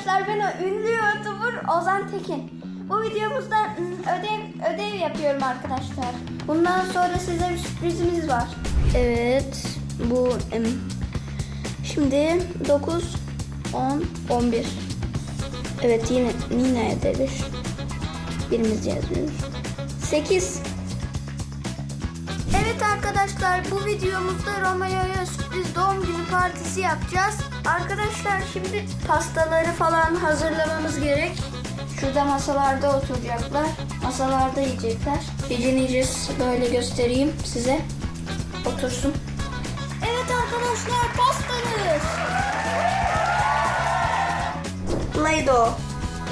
arkadaşlar ben o ünlü YouTuber Ozan Tekin. Bu videomuzda ödev ödev yapıyorum arkadaşlar. Bundan sonra size bir sürprizimiz var. Evet bu şimdi 9 10 11 Evet yine yine ödevi. Birimiz yazmıyoruz. 8 Evet arkadaşlar bu videomuzda Romeo'ya sürpriz doğum günü partisi yapacağız. Arkadaşlar şimdi pastaları falan hazırlamamız gerek. Şurada masalarda oturacaklar. Masalarda yiyecekler. Gece yiyeceğiz böyle göstereyim size. Otursun. Evet arkadaşlar pastanız. Play-Doh.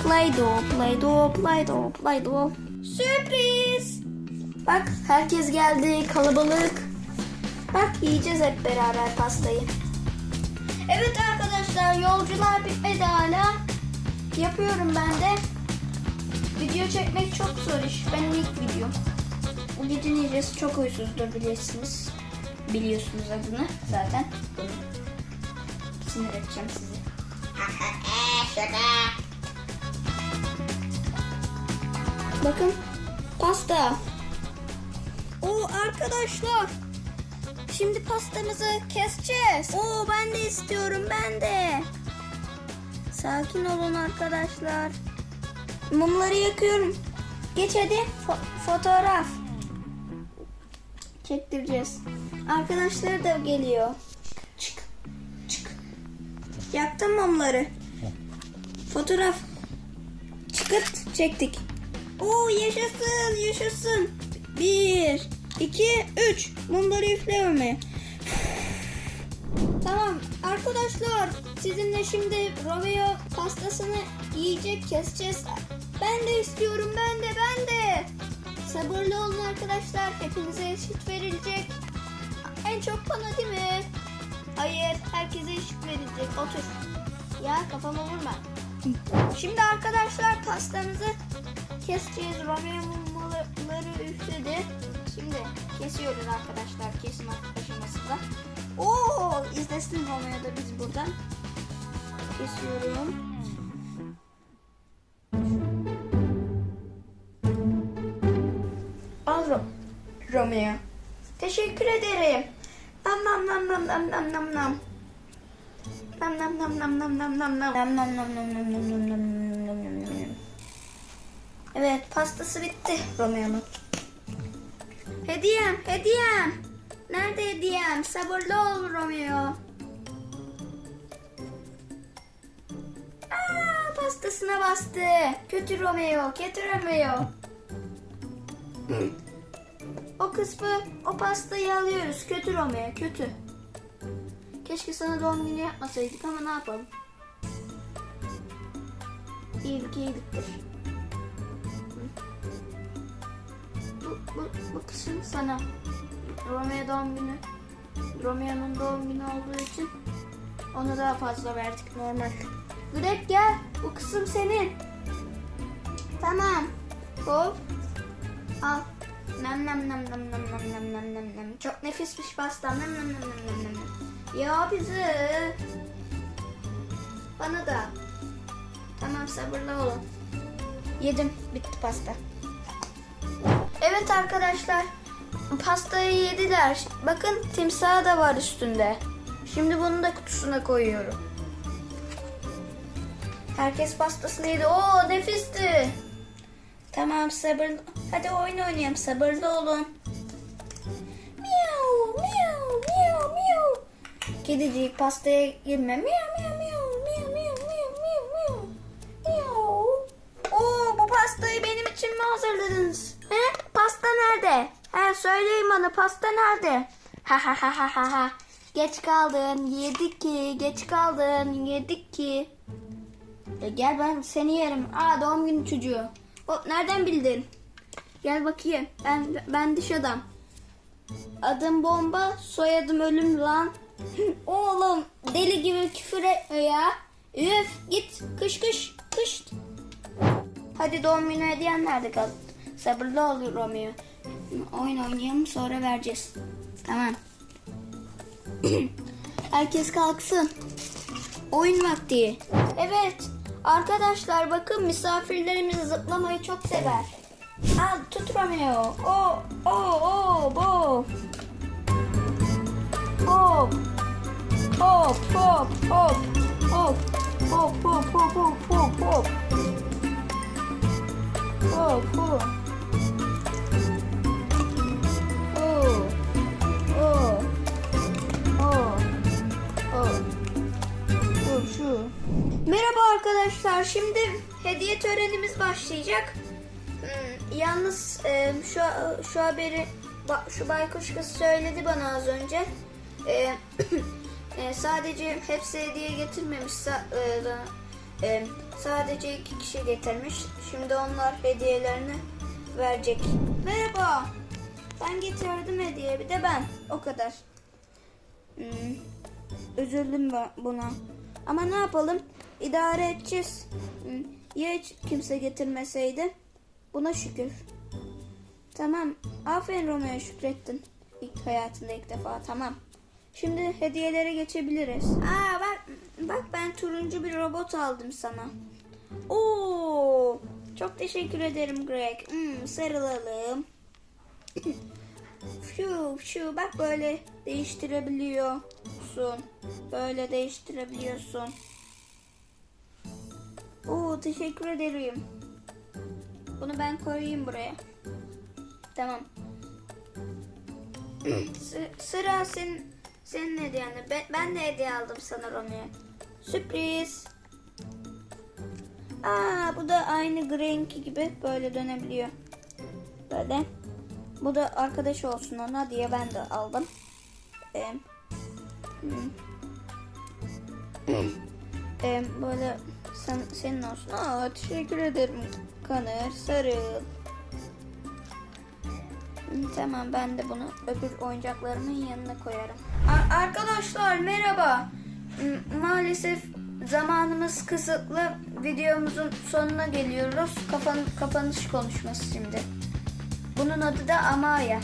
Play-Doh, Play-Doh, Play-Doh, Play-Doh. Sürpriz. Bak herkes geldi kalabalık. Bak yiyeceğiz hep beraber pastayı. Evet arkadaşlar yolcular bitmedi hala. Yapıyorum ben de. Video çekmek çok zor iş. Benim ilk videom. Bu gece yiyeceğiz çok huysuzdur bilirsiniz. Biliyorsunuz adını zaten. Sinir edeceğim sizi. Bakın pasta. Oo arkadaşlar. Şimdi pastamızı keseceğiz. Oo ben de istiyorum ben de. Sakin olun arkadaşlar. Mumları yakıyorum. Geç hadi. Fo- fotoğraf. Çektireceğiz. Arkadaşlar da geliyor. Çık. Çık. Yaktım mumları. Fotoğraf. Çıkırt çektik. Oo yaşasın yaşasın. Bir, iki, üç. Mumları üfleme. Tamam arkadaşlar sizinle şimdi Romeo pastasını yiyecek keseceğiz. Ben de istiyorum ben de ben de. Sabırlı olun arkadaşlar hepinize eşit verilecek. En çok bana değil mi? Hayır herkese eşit verilecek otur. Ya kafama vurma. Şimdi arkadaşlar pastamızı keseceğiz. Romeo mumları üfledi. Şimdi kesiyoruz arkadaşlar kesim aşamasında. Oo izlesin Romeo da biz buradan. Kesiyorum. Al Ro- Romeo. Teşekkür ederim. Nam nam nam nam nam nam. Nam nam nam nam nam nam nam nam. Nam nam nam nam nam nam nam nam nam nam nam nam nam. Evet pastası bitti Romeo'nun. Hediyem, hediyem. Nerede hediyem? Sabırlı ol Romeo. Aa, pastasına bastı. Kötü Romeo, kötü Romeo. o kısmı, o pastayı alıyoruz. Kötü Romeo, kötü. Keşke sana doğum günü yapmasaydık ama ne yapalım. İyilik iyiliktir. Bu, bu, kısım sana. Romeo doğum günü. Romeo'nun doğum günü olduğu için ona daha fazla verdik normal. Greg gel. Bu kısım senin. Tamam. Hop. Al. Nam nam nam nam nam nam nam nam nam nam. Çok nefismiş pasta. Nam nam nam nam nam. nam. Ya bizi. Bana da. Tamam sabırlı olun. Yedim. Bitti pasta. Evet arkadaşlar. Pastayı yediler. Bakın timsah da var üstünde. Şimdi bunu da kutusuna koyuyorum. Herkes pastasını yedi. Oo nefisti. Tamam sabırlı. Hadi oyun oynayalım. Sabırlı olun. Miau miau miau miau. Kedicik pastaya girme. Miau miau miau miau miau miau miau. Miau. Oo bu pastayı benim için mi hazırladınız? Söyleyin bana pasta nerede? Ha ha ha ha ha ha. Geç kaldın. Yedik ki. Geç kaldın. Yedik ki. E gel ben seni yerim. Aa doğum günü çocuğu. O nereden bildin? Gel bakayım. Ben ben dış adam. Adım bomba, soyadım ölüm lan. Oğlum deli gibi küfür ya. Üf git kış kış kış. Hadi doğum günü hediyen nerede kaldı? Sabırlı ol Romeo. Oyun oynayalım sonra vereceğiz. Tamam. Herkes kalksın. Oyun vakti. Evet. Arkadaşlar bakın misafirlerimiz zıplamayı çok sever. Al tut Romeo. O o o bo. Hop. Hop hop hop. Hop. Hop hop hop hop hop hop. Hop hop. Arkadaşlar. Şimdi hediye törenimiz başlayacak. Hmm, yalnız e, şu şu haberi şu baykuş kız söyledi bana az önce. E, e, sadece hepsi hediye getirmemiş. E, e, sadece iki kişi getirmiş. Şimdi onlar hediyelerini verecek. Merhaba. Ben getirdim hediye. Bir de ben. O kadar. Hmm, üzüldüm buna. Ama ne yapalım? İdare edeceğiz. Ya hiç kimse getirmeseydi? Buna şükür. Tamam. Aferin Romeo şükrettin. İlk hayatında ilk defa. Tamam. Şimdi hediyelere geçebiliriz. Aa bak bak ben turuncu bir robot aldım sana. Oo! Çok teşekkür ederim Greg. Hmm, sarılalım. Şu şu bak böyle değiştirebiliyorsun. Böyle değiştirebiliyorsun. Oo teşekkür ederim. Bunu ben koyayım buraya. Tamam. Sı- sıra sen senin hediyende. Ben, ben de hediye aldım sana Romeo. Sürpriz. Aa bu da aynı Greg'inki gibi böyle dönebiliyor. Böyle. Bu da arkadaş olsun ona diye ben de aldım. Ee, hmm. Ee, böyle sen, senin olsun. Aa, teşekkür ederim Kanır. Sarıl. Tamam ben de bunu öbür oyuncaklarımın yanına koyarım. A- arkadaşlar merhaba. Maalesef zamanımız kısıtlı. Videomuzun sonuna geliyoruz. Kafan, kapanış konuşması şimdi. Bunun adı da Amaya.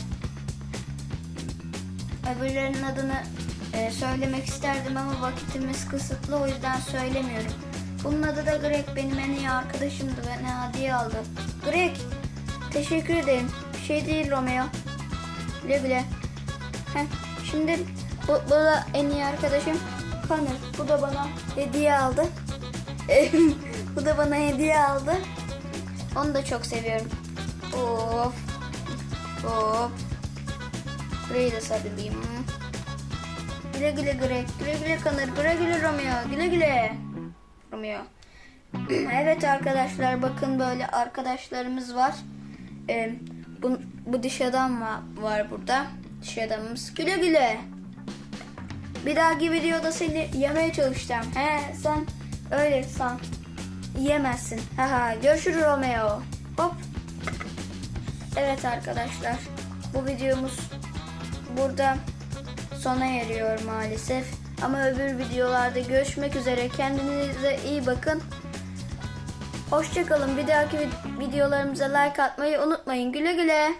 Öbürlerinin adını e, söylemek isterdim ama vakitimiz kısıtlı o yüzden söylemiyorum. Bunun adı da Greg benim en iyi arkadaşımdı ne hediye aldı. Greg teşekkür ederim. Bir şey değil Romeo. Güle güle. Heh, şimdi bu, bu da en iyi arkadaşım Connor. Bu da bana hediye aldı. bu da bana hediye aldı. Onu da çok seviyorum. Of. Hop. Burayı da sarılayım. Güle güle Greg. Güle güle Connor. Güle güle Romeo. Güle güle. Romeo. evet arkadaşlar bakın böyle arkadaşlarımız var. Ee, bu, bu diş adam var, var burada. Diş adamımız. Güle güle. Bir dahaki videoda seni yemeye çalışacağım. He sen öyle san. Yiyemezsin. Haha görüşürüz Romeo. Hop. Evet arkadaşlar. Bu videomuz burada sona eriyor maalesef. Ama öbür videolarda görüşmek üzere. Kendinize iyi bakın. Hoşçakalın. Bir dahaki vid- videolarımıza like atmayı unutmayın. Güle güle.